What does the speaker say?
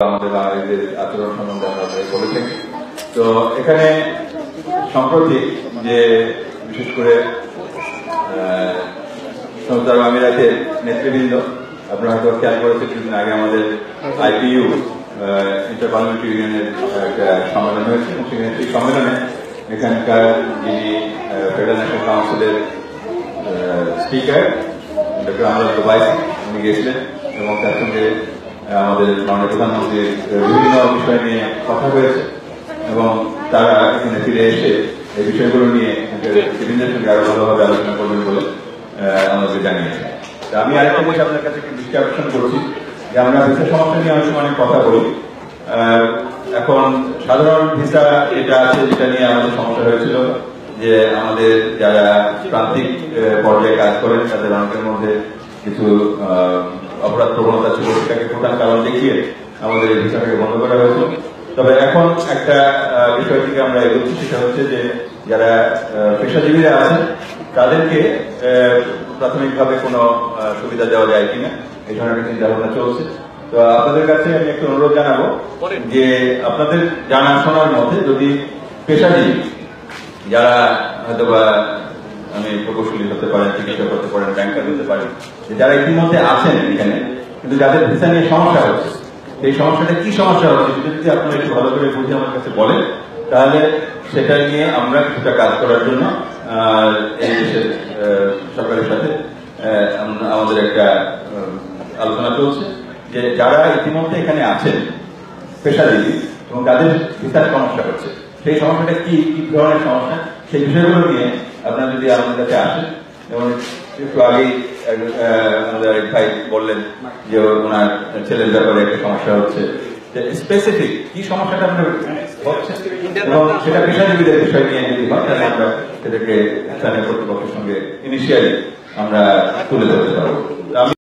আমাদের বাঙালিদের আচরণ সম্বন্ধে আমরা বলে থাকি। তো এখানে সম্প্রতি যে বিশেষ করে আরব আমিরাতের নেতৃবৃন্দ, আপনারা হয়তো খেয়াল করেছেন, কিছুদিন আগে আমাদের আইপিইউ ইন্টার পার্লামেন্টারি ইউনিয়নের একটা সম্মেলন হয়েছে। এবং সেখানে সেই সম্মেলনে এখানকার যিনি ফেডারেল ন্যাশনাল কাউন্সিলের স্পিকার ডক্টর আমরাজ দুবাই উনি গিয়েছিলেন এবং তার সঙ্গে আমাদের মাননীয় প্রধানমন্ত্রীর বিভিন্ন বিষয় নিয়ে কথা হয়েছে এবং তারা এখানে ফিরে এসে এই বিষয়গুলো নিয়ে সিভিলদের সঙ্গে আরও ভালোভাবে আলোচনা করবেন বলে আমাদের জানিয়েছে। আমি আরেকটা জিনিস আপনার কাছে একটু দৃষ্টি আকর্ষণ করছি। যে আমরা ভিসা সমস্যা নিয়ে অনেক অনেক কথা বলি। এখন সাধারণ ভিসা যেটা আছে যেটা নিয়ে আমাদের সমস্যা হয়েছিল যে আমাদের যারা প্রান্তিক পর্যায়ে কাজ করেন তাদের অনেকের মধ্যে কিছু অপরাধ প্রবণতা দেখিয়ে আমাদের এই ভিসাটাকে বন্ধ করা হয়েছিল তবে এখন একটা বিষয় থেকে আমরা এগোচ্ছি সেটা হচ্ছে যে যারা পেশাজীবীরা আছেন তাদেরকে প্রাথমিকভাবে কোনো সুবিধা দেওয়া যায় কিনা এই ধরনের চিন্তা ভাবনা চলছে। তো আপনাদের কাছে আমি একটু অনুরোধ জানাব যে আপনাদের জানা শোনার মধ্যে যদি পেশাজীবী যারা হয়তোবা আমি প্রকৌশলী হতে পারেন চিকিৎসক হতে পারেন ব্যাংকার হতে পারেন যারা ইতিমধ্যে আছেন এখানে কিন্তু যাদের ভিসা নিয়ে সমস্যা হচ্ছে, এই সমস্যাটা কি সমস্যা হচ্ছে সেটা যদি আপনারা একটু ভালো করে বুঝে আমার কাছে বলেন, তাহলে সেটা নিয়ে আমরা কিছুটা কাজ করার জন্য এই দেশের সরকারের সাথে আমাদের একটা আলোচনা চলছে যে যারা ইতিমধ্যে এখানে আছেন পেশাজীবী এবং তাদের ভিসার সমস্যা হচ্ছে, সেই সমস্যাটা কি কি ধরনের সমস্যা, সেই বিষয়গুলো নিয়ে আপনারা যদি আমাদের কাছে আসেন, এবং একটু ভাই বললেন যে ওনার ছেলের ব্যাপারে একটা সমস্যা হচ্ছে। স্পেসিফিক কি সমস্যাটা আপনার সেটা পেশাজীবীদের বিষয় নিয়ে যদি হয়, তাহলে আমরা সেটাকে স্থানীয় কর্তৃপক্ষের সঙ্গে ইনিশিয়ালি আমরা তুলে ধরতে পারব।